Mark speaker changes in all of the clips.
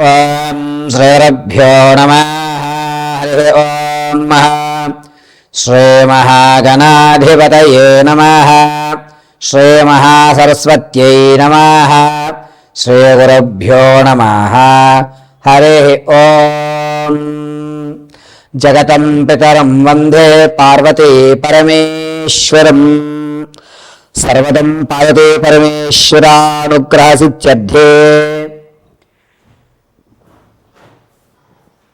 Speaker 1: ఓం శ్రీరభ్యో నమ. హరి ఓం శ్రీమహాగణాధిపతయే నమ. శ్రీమహాసరస్వత్యై నమ. శ్రీగురుభ్యో నమ. హరి ఓం. జగతం పితరం వందే పార్వతీ పరమేశ్వరం. సర్వదం పాయతే పరమేశ్వరానుగ్రహసిత్యర్థే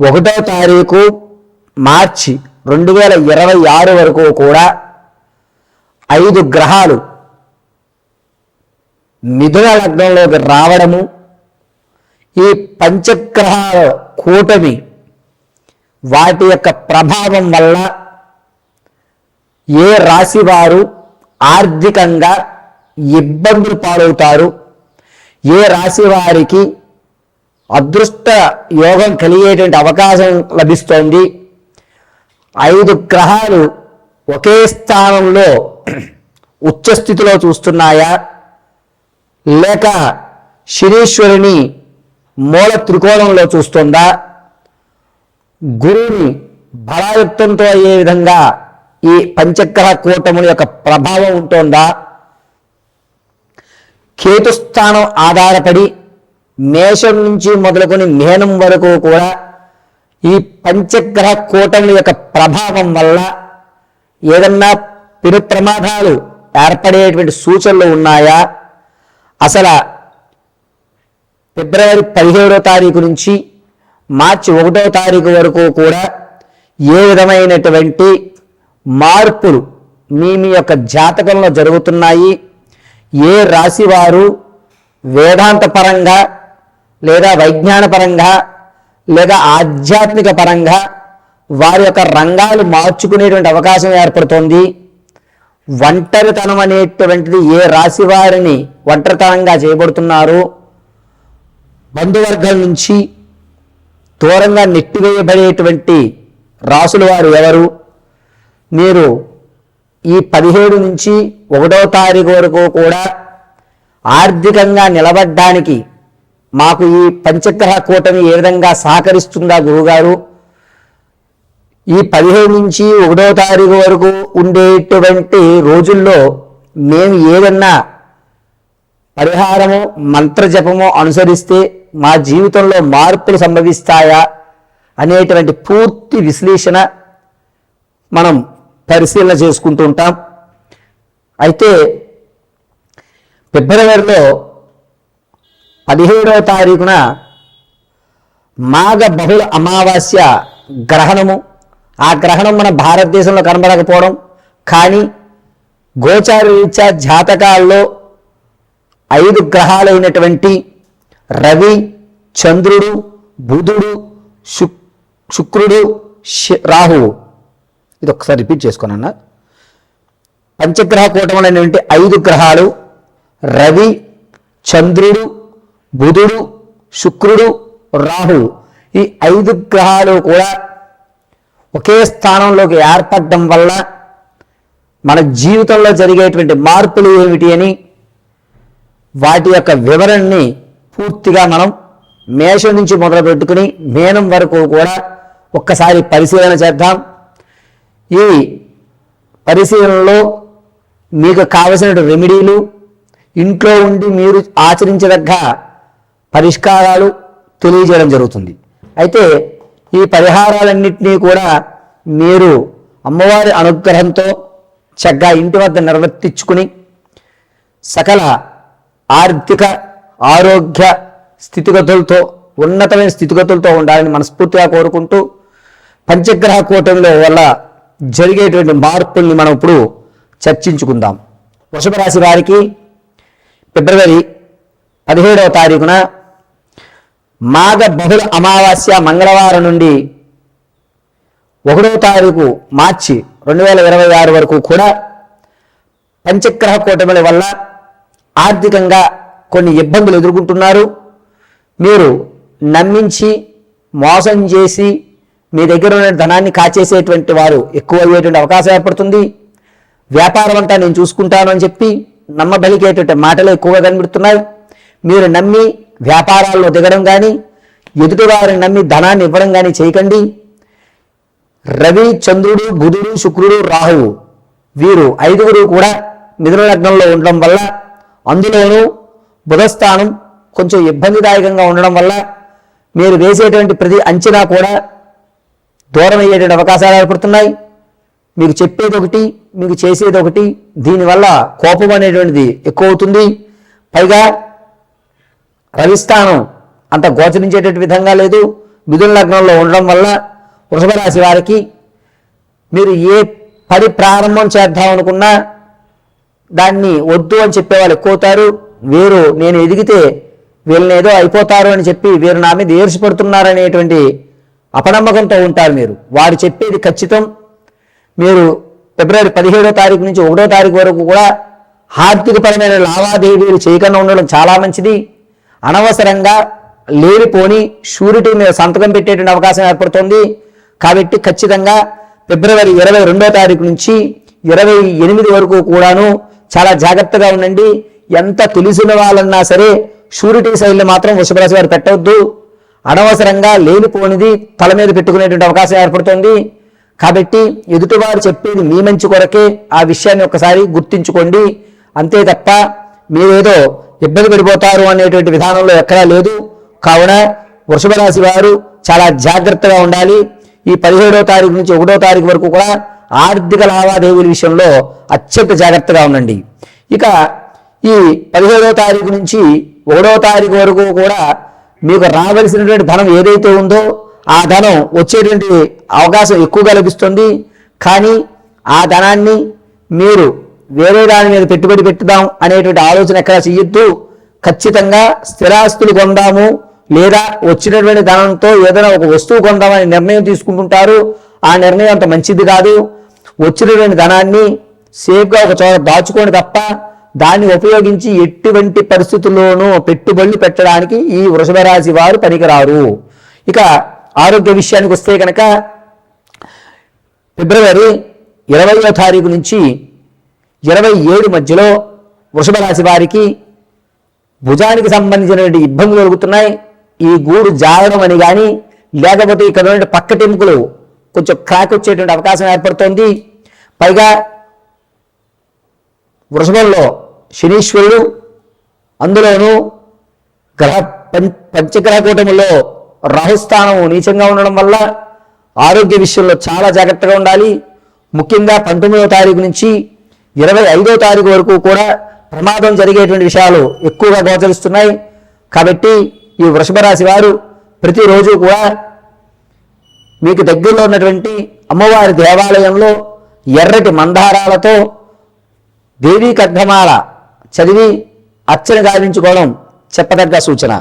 Speaker 1: ఒకటో తారీఖు మార్చి రెండు వేల ఇరవై ఆరు వరకు కూడా ఐదు గ్రహాలు మిథున లగ్నంలోకి రావడము ఈ పంచగ్రహాల కూటమి వాటి యొక్క ప్రభావం వల్ల ఏ రాశి వారు ఆర్థికంగా ఇబ్బందులు పాలవుతారు ఏ రాశి వారికి అదృష్ట యోగం కలిగేటువంటి అవకాశం లభిస్తోంది. ఐదు గ్రహాలు ఒకే స్థానంలో ఉచ్చస్థితిలో చూస్తున్నాయా? లేక శనీశ్వరుని మూల త్రికోణంలో చూస్తుందా? గురువుని బలాయుక్తంతో అయ్యే విధంగా ఈ పంచగ్రహ కూటముల యొక్క ప్రభావం ఉంటుందా? కేతుస్థానం ఆధారపడి మేషం నుంచి మొదలుకొని మేనం వరకు కూడా ఈ పంచగ్రహ కూటమి యొక్క ప్రభావం వల్ల ఏదన్నా పెను ప్రమాదాలు ఏర్పడేటువంటి సూచనలు ఉన్నాయా? అసలు ఫిబ్రవరి పదిహేడో తారీఖు నుంచి మార్చి ఒకటో తారీఖు వరకు కూడా ఏ విధమైనటువంటి మార్పులు మీ మీ యొక్క జాతకంలో జరుగుతున్నాయి? ఏ రాశి వారు వేదాంత పరంగా లేదా వైజ్ఞాన పరంగా లేదా ఆధ్యాత్మిక పరంగా వారి యొక్క రంగాలు మార్చుకునేటువంటి అవకాశం ఏర్పడుతోంది. ఒంటరితనం అనేటువంటిది ఏ రాశి వారిని ఒంటరితనంగా చేయబడుతున్నారు? బంధువర్గం నుంచి దూరంగా నెట్టివేయబడేటువంటి రాసుల వారు ఎవరు? మీరు ఈ పదిహేడు నుంచి ఒకటో తారీఖు వరకు కూడా ఆర్థికంగా నిలబడ్డానికి మాకు ఈ పంచగ్రహ కూటమి ఏ విధంగా సహకరిస్తుందా గురుగారు ఈ పదిహేను నుంచి ఒకటో తారీఖు వరకు ఉండేటువంటి రోజుల్లో మేము ఏదన్నా పరిహారము మంత్రజపము అనుసరిస్తే మా జీవితంలో మార్పులు సంభవిస్తాయా అనేటువంటి పూర్తి విశ్లేషణ మనం పరిశీలన చేసుకుంటూ ఉంటాం. అయితే ఫిబ్రవరిలో పదిహేడవ తారీఖున మాఘ బహుళ అమావాస్య గ్రహణము. ఆ గ్రహణం మన భారతదేశంలో కనబడకపోవడం. కానీ గోచార రీత్యా జాతకాల్లో ఐదు గ్రహాలైనటువంటి రవి చంద్రుడు బుధుడు శుక్ శుక్రుడు శ- రాహువు. ఇది ఒకసారి రిపీట్ చేసుకున్నాను పంచగ్రహ కూటములైనటువంటి ఐదు గ్రహాలు రవి చంద్రుడు బుధుడు శుక్రుడు రాహువు ఈ ఐదు గ్రహాలు కూడా ఒకే స్థానంలోకి ఏర్పడడం వల్ల మన జీవితంలో జరిగేటువంటి మార్పులు ఏమిటి అని వాటి యొక్క వివరణని పూర్తిగా మనం మేషం నుంచి మొదలు పెట్టుకుని మేనం వరకు కూడా ఒక్కసారి పరిశీలన చేద్దాం. ఈ పరిశీలనలో మీకు కావలసిన రెమెడీలు ఇంట్లో ఉండి మీరు ఆచరించదగ్గ పరిష్కారాలు తెలియజేయడం జరుగుతుంది. అయితే ఈ పరిహారాలన్నింటినీ కూడా మీరు అమ్మవారి అనుగ్రహంతో చక్కగా ఇంటి వద్ద నిర్వర్తించుకుని సకల ఆర్థిక ఆరోగ్య స్థితిగతులతో ఉన్నతమైన స్థితిగతులతో ఉండాలని మనస్ఫూర్తిగా కోరుకుంటూ పంచగ్రహ కూటమిలో వల్ల జరిగేటువంటి మార్పుల్ని మనం ఇప్పుడు చర్చించుకుందాం. వృషభ రాశి వారికి ఫిబ్రవరి పదిహేడవ తారీఖున మాఘ బహుళ అమావాస్య మంగళవారం నుండి ఒకటో తారీఖు మార్చి రెండు వేల ఇరవై ఆరు వరకు కూడా పంచగ్రహ కూటమిల వల్ల ఆర్థికంగా కొన్ని ఇబ్బందులు ఎదుర్కొంటున్నారు. మీరు నమ్మించి మోసం చేసి మీ దగ్గర ఉన్న ధనాన్ని కాచేసేటువంటి వారు ఎక్కువ అయ్యేటువంటి అవకాశం ఏర్పడుతుంది. వ్యాపారం అంతా నేను చూసుకుంటాను అని చెప్పి నమ్మబలికేటువంటి మాటలు ఎక్కువగా కనబడుతున్నాయి. మీరు నమ్మి వ్యాపారాల్లో దిగడం కానీ ఎదుటివారిని నమ్మి ధనాన్ని ఇవ్వడం కానీ చేయకండి. రవి చంద్రుడు బుధుడు శుక్రుడు రాహువు వీరు ఐదుగురు కూడా మిథున లగ్నంలో ఉండడం వల్ల అందులోనూ బుధస్థానం కొంచెం ఇబ్బందిదాయకంగా ఉండడం వల్ల మీరు వేసేటువంటి ప్రతి అంచనా కూడా దూరం అయ్యేటువంటి అవకాశాలు ఏర్పడుతున్నాయి. మీకు చెప్పేది ఒకటి మీకు చేసేది ఒకటి దీనివల్ల కోపం అనేటువంటిది ఎక్కువ అవుతుంది. పైగా రవిస్థానం అంత గోచరించేటటువంటి విధంగా లేదు. మిథున లగ్నంలో ఉండడం వల్ల వృషభ రాశి వారికి మీరు ఏ పని ప్రారంభం చేద్దాం అనుకున్నా దాన్ని వద్దు అని చెప్పేవాళ్ళు ఎక్కువతారు వీరు నేను ఎదిగితే వీళ్ళని ఏదో అయిపోతారు అని చెప్పి వీరు నా మీద ఏర్చిపడుతున్నారనేటువంటి అపనమ్మకంతో ఉంటారు మీరు. వారు చెప్పేది ఖచ్చితం. మీరు ఫిబ్రవరి పదిహేడో తారీఖు నుంచి ఒకటో తారీఖు వరకు కూడా ఆర్థికపరమైన లావాదేవీలు చేయకుండా ఉండడం చాలా మంచిది. అనవసరంగా లేనిపోని షూరిటీ మీద సంతకం పెట్టేటువంటి అవకాశం ఏర్పడుతుంది. కాబట్టి ఖచ్చితంగా ఫిబ్రవరి ఇరవై రెండో తారీఖు నుంచి ఇరవై ఎనిమిది వరకు కూడాను చాలా జాగ్రత్తగా ఉండండి. ఎంత తెలిసిన వాళ్ళన్నా సరే షూరిటీ శైలిని మాత్రం వృషభరాశి వారు పెట్టవద్దు. అనవసరంగా లేనిపోనిది తల మీద పెట్టుకునేటువంటి అవకాశం ఏర్పడుతుంది. కాబట్టి ఎదుటివారు చెప్పేది మీ మంచి కొరకే ఆ విషయాన్ని ఒకసారి గుర్తించుకోండి. అంతే తప్ప మీరేదో ఇబ్బంది పడిపోతారు అనేటువంటి విధానంలో ఎక్కడా లేదు. కావున వృషభ రాశి వారు చాలా జాగ్రత్తగా ఉండాలి. ఈ పదిహేడో తారీఖు నుంచి ఒకటో తారీఖు వరకు కూడా ఆర్థిక లావాదేవీల విషయంలో అత్యంత జాగ్రత్తగా ఉండండి. ఇక ఈ పదిహేడో తారీఖు నుంచి ఒకటో తారీఖు వరకు కూడా మీకు రావలసినటువంటి ధనం ఏదైతే ఉందో ఆ ధనం వచ్చేటువంటి అవకాశం ఎక్కువగా లభిస్తుంది. కానీ ఆ ధనాన్ని మీరు వేరే దాని మీద పెట్టుబడి పెట్టుదాం అనేటువంటి ఆలోచన ఎక్కడ చెయ్యొద్దు. ఖచ్చితంగా స్థిరాస్తులు కొందాము లేదా వచ్చినటువంటి ధనంతో ఏదైనా ఒక వస్తువు కొందామని నిర్ణయం తీసుకుంటుంటారు. ఆ నిర్ణయం అంత మంచిది కాదు. వచ్చినటువంటి ధనాన్ని సేఫ్గా ఒక చోట దాచుకోండి తప్ప దాన్ని ఉపయోగించి ఎటువంటి పరిస్థితుల్లోనూ పెట్టుబడులు పెట్టడానికి ఈ వృషభ రాశి వారు పనికిరారు. ఇక ఆరోగ్య విషయానికి వస్తే కనుక ఫిబ్రవరి ఇరవయో తారీఖు నుంచి ఇరవై ఏడు మధ్యలో వృషభ రాశి వారికి భుజానికి సంబంధించినటువంటి ఇబ్బందులు కలుగుతున్నాయి ఈ గూడు జారడం అని కానీ లేకపోతే ఇక్కడ ఉన్న పక్కటెముకలు కొంచెం క్రాక్ వచ్చేటువంటి అవకాశం ఏర్పడుతోంది. పైగా వృషభంలో శనీశ్వరుడు అందులోనూ గ్రహ పంచగ్రహ కూటమిలో రాహుస్థానం నీచంగా ఉండడం వల్ల ఆరోగ్య విషయంలో చాలా జాగ్రత్తగా ఉండాలి. ముఖ్యంగా పంతొమ్మిదవ తారీఖు నుంచి ఇరవై ఐదో తారీఖు వరకు కూడా ప్రమాదం జరిగేటువంటి విషయాలు ఎక్కువగా గోచరిస్తున్నాయి. కాబట్టి ఈ వృషభ రాశి వారు ప్రతిరోజు కూడా మీకు దగ్గరలో ఉన్నటువంటి అమ్మవారి దేవాలయంలో ఎర్రటి మందారాలతో దేవీ కర్ధమాల చదివి అర్చన గావించుకోవడం చెప్పదగ్గ సూచన.